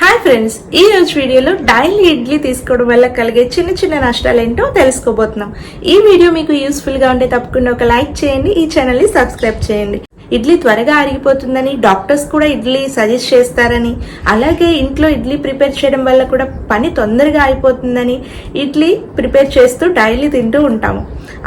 Hi friends ఈ రోజు వీడియోలో డైలీ ఇడ్లీ తీసుకోవడం వల్ల కలిగే చిన్న చిన్న నష్టాలు ఏంటో తెలుసుకోబోతున్నాం. ఈ వీడియో మీకు యూస్ఫుల్గా ఉంటే తప్పకుండా ఒక లైక్ చేయండి ఈ ఛానల్ని సబ్స్క్రైబ్ చేయండి. ఇడ్లీ త్వరగా ఆరిగిపోతుందని డాక్టర్స్ కూడా ఇడ్లీ సజెస్ట్ చేస్తారని అలాగే ఇంట్లో ఇడ్లీ ప్రిపేర్ చేయడం వల్ల కూడా పని తొందరగా అయిపోతుందని ఇడ్లీ ప్రిపేర్ చేస్తూ డైలీ తింటూ ఉంటాము.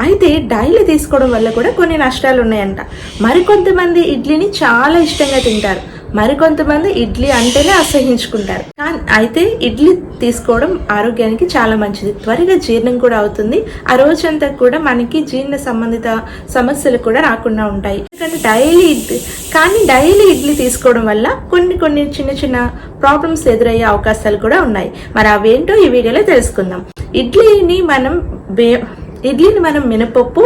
అయితే డైలీ తీసుకోవడం వల్ల కూడా కొన్ని నష్టాలు ఉన్నాయంట మరికొంతమంది ఇడ్లీని చాలా ఇష్టంగా తింటారు. మరికొంతమంది ఇడ్లీ అంటేనే అసహించుకుంటారు. కానీ అయితే ఇడ్లీ తీసుకోవడం ఆరోగ్యానికి చాలా మంచిది. త్వరగా జీర్ణం కూడా అవుతుంది. ఆ రోజంతా కూడా మనకి జీర్ణ సంబంధిత సమస్యలు కూడా రాకుండా ఉంటాయి. ఎందుకంటే డైలీ ఇడ్లీ కానీ డైలీ ఇడ్లీ తీసుకోవడం వల్ల కొన్ని కొన్ని చిన్న చిన్న ప్రాబ్లమ్స్ ఎదురయ్యే అవకాశాలు కూడా ఉన్నాయి. మరి అవేంటో ఈ వీడియోలో తెలుసుకుందాం. ఇడ్లీని మనం బే ఇడ్లీని మనం మినపప్పు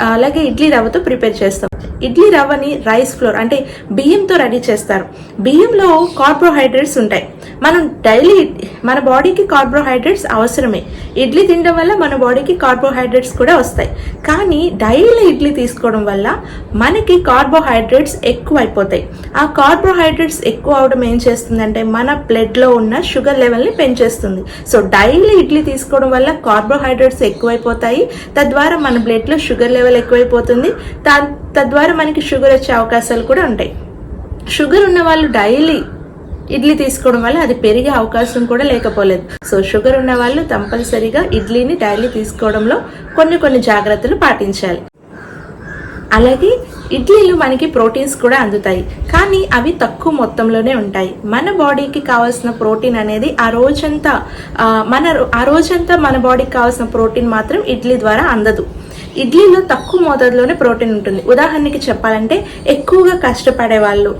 అలాగే ఇడ్లీ రవ్వతో ప్రిపేర్ చేస్తాం. ఇడ్లీ రవ్వని రైస్ ఫ్లోర్ అంటే బియ్యంతో రెడీ చేస్తారు. బియ్యంలో కార్బోహైడ్రేట్స్ ఉంటాయి. మనం డైలీ మన బాడీకి కార్బోహైడ్రేట్స్ అవసరమే. ఇడ్లీ తినడం వల్ల మన బాడీకి కార్బోహైడ్రేట్స్ కూడా వస్తాయి. కానీ డైలీ ఇడ్లీ తీసుకోవడం వల్ల మనకి కార్బోహైడ్రేట్స్ ఎక్కువ అయిపోతాయి ఆ కార్బోహైడ్రేట్స్ ఎక్కువ అవడం ఏం చేస్తుందంటే మన బ్లడ్లో ఉన్న షుగర్ లెవెల్ని పెంచేస్తుంది. సో డైలీ ఇడ్లీ తీసుకోవడం వల్ల కార్బోహైడ్రేట్స్ ఎక్కువైపోతాయి. తద్వారా మన బ్లడ్లో షుగర్ లెవెల్ ఎక్కువైపోతుంది. తా- తద్వారా మనకి షుగర్ వచ్చే అవకాశాలు కూడా ఉంటాయి. షుగర్ ఉన్న వాళ్ళు డైలీ ఇడ్లీ తీసుకోవడం వల్ల అది పెరిగే అవకాశం కూడా లేకపోలేదు. సో షుగర్ ఉన్న వాళ్ళు కంపల్సరీగా ఇడ్లీని డైలీ తీసుకోవడంలో కొన్ని కొన్ని జాగ్రత్తలు పాటించాలి. అలాగే ఇడ్లీలు మనకి ప్రోటీన్స్ కూడా అందుతాయి. కానీ అవి తక్కువ మొత్తంలోనే ఉంటాయి. మన బాడీకి కావాల్సిన ప్రోటీన్ అనేది ఆ రోజంతా మన ఆ రోజంతా మన బాడీకి కావాల్సిన ప్రోటీన్ మాత్రం ఇడ్లీ ద్వారా అందదు. ఇడ్లీలో తక్కువ మోతాదులోనే ప్రోటీన్ ఉంటుంది. ఉదాహరణకి చెప్పాలంటే ఎక్కువగా కష్టపడే వాళ్ళు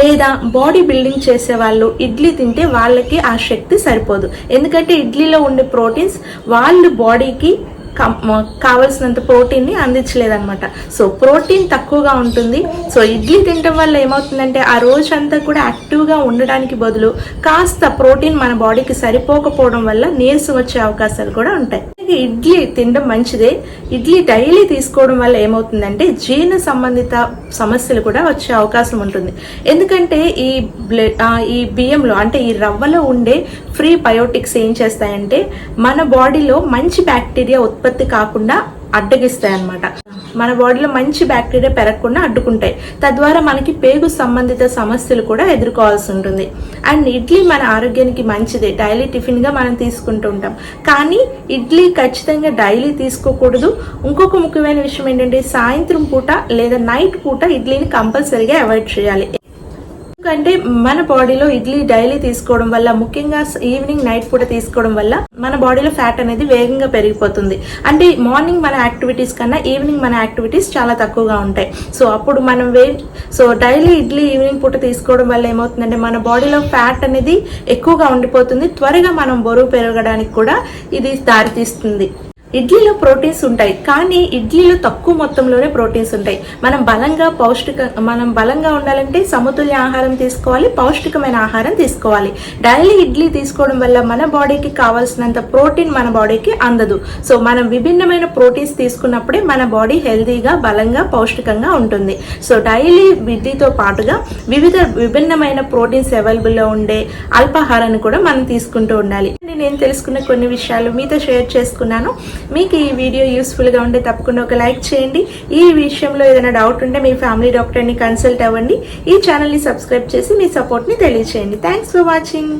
లేదా బాడీ బిల్డింగ్ చేసే వాళ్ళు ఇడ్లీ తింటే వాళ్ళకి ఆ శక్తి సరిపోదు. ఎందుకంటే ఇడ్లీలో ఉండే ప్రోటీన్స్ వాళ్ళు బాడీకి కావలసినంత ప్రోటీన్ని అందించలేదన్నమాట. సో ప్రోటీన్ తక్కువగా ఉంటుంది. సో ఇడ్లీ తినడం వల్ల ఏమవుతుందంటే ఆ రోజంతా కూడా యాక్టివ్గా ఉండడానికి బదులు కాస్త ప్రోటీన్ మన బాడీకి సరిపోకపోవడం వల్ల నీరసం వచ్చే అవకాశాలు కూడా ఉంటాయి. అలాగే ఇడ్లీ తినడం మంచిదే. ఇడ్లీ డైలీ తీసుకోవడం వల్ల ఏమవుతుందంటే జీర్ణ సంబంధిత సమస్యలు కూడా వచ్చే అవకాశం ఉంటుంది. ఎందుకంటే ఈ ఈ బియ్యంలో అంటే ఈ రవ్వలో ఉండే ఫ్రీ బయోటిక్స్ ఏం చేస్తాయంటే మన బాడీలో మంచి బ్యాక్టీరియా ఉత్పత్తి కాకుండా అడ్డగిస్తాయి అన్నమాట మన బాడీలో మంచి బ్యాక్టీరియా పెరగకుండా అడ్డుకుంటాయి. తద్వారా మనకి పేగు సంబంధిత సమస్యలు కూడా ఎదుర్కోవాల్సి ఉంటుంది. అండ్ ఇడ్లీ మన ఆరోగ్యానికి మంచిదే. డైలీ టిఫిన్గా మనం తీసుకుంటూ ఉంటాం. కానీ ఇడ్లీ ఖచ్చితంగా డైలీ తీసుకోకూడదు. ఇంకొక ముఖ్యమైన విషయం ఏంటంటే సాయంత్రం పూట లేదా నైట్ పూట ఇడ్లీని కంపల్సరీగా అవాయిడ్ చేయాలి. ఎందుకంటే మన బాడీలో ఇడ్లీ డైలీ తీసుకోవడం వల్ల ముఖ్యంగా ఈవినింగ్ నైట్ పూట తీసుకోవడం వల్ల మన బాడీలో ఫ్యాట్ అనేది వేగంగా పెరిగిపోతుంది. అంటే మార్నింగ్ మన యాక్టివిటీస్ కన్నా ఈవినింగ్ మన యాక్టివిటీస్ చాలా తక్కువగా ఉంటాయి. సో అప్పుడు మనం వే సో డైలీ ఇడ్లీ ఈవినింగ్ పూట తీసుకోవడం వల్ల ఏమవుతుందంటే మన బాడీలో ఫ్యాట్ అనేది ఎక్కువగా ఉండిపోతుంది. త్వరగా మనం బరువు పెరగడానికి కూడా ఇది దారితీస్తుంది. ఇడ్లీలో ప్రోటీన్స్ ఉంటాయి కానీ ఇడ్లీలో తక్కువ మొత్తంలోనే ప్రోటీన్స్ ఉంటాయి. మనం బలంగా పౌష్టిక మనం బలంగా ఉండాలంటే సమతుల్య ఆహారం తీసుకోవాలి పౌష్టికమైన ఆహారం తీసుకోవాలి. డైలీ ఇడ్లీ తీసుకోవడం వల్ల మన బాడీకి కావాల్సినంత ప్రోటీన్ మన బాడీకి అందదు. సో మనం విభిన్నమైన ప్రోటీన్స్ తీసుకున్నప్పుడే మన బాడీ హెల్తీగా బలంగా పౌష్టికంగా ఉంటుంది. సో డైలీ ఇడ్లీతో పాటుగా వివిధ విభిన్నమైన ప్రోటీన్స్ అవైలబుల్లో ఉండే అల్పాహారాన్ని కూడా మనం తీసుకుంటూ ఉండాలి. నేను తెలుసుకున్న కొన్ని విషయాలు మీతో షేర్ చేసుకున్నాను. మీకు ఈ వీడియో యూస్ఫుల్గా ఉంటే తప్పకుండా ఒక లైక్ చేయండి. ఈ విషయంలో ఏదైనా డౌట్ ఉంటే మీ ఫ్యామిలీ డాక్టర్ని కన్సల్ట్ అవ్వండి. ఈ ఛానల్ని సబ్స్క్రైబ్ చేసి మీ సపోర్ట్ని తెలియచేయండి. Thanks for watching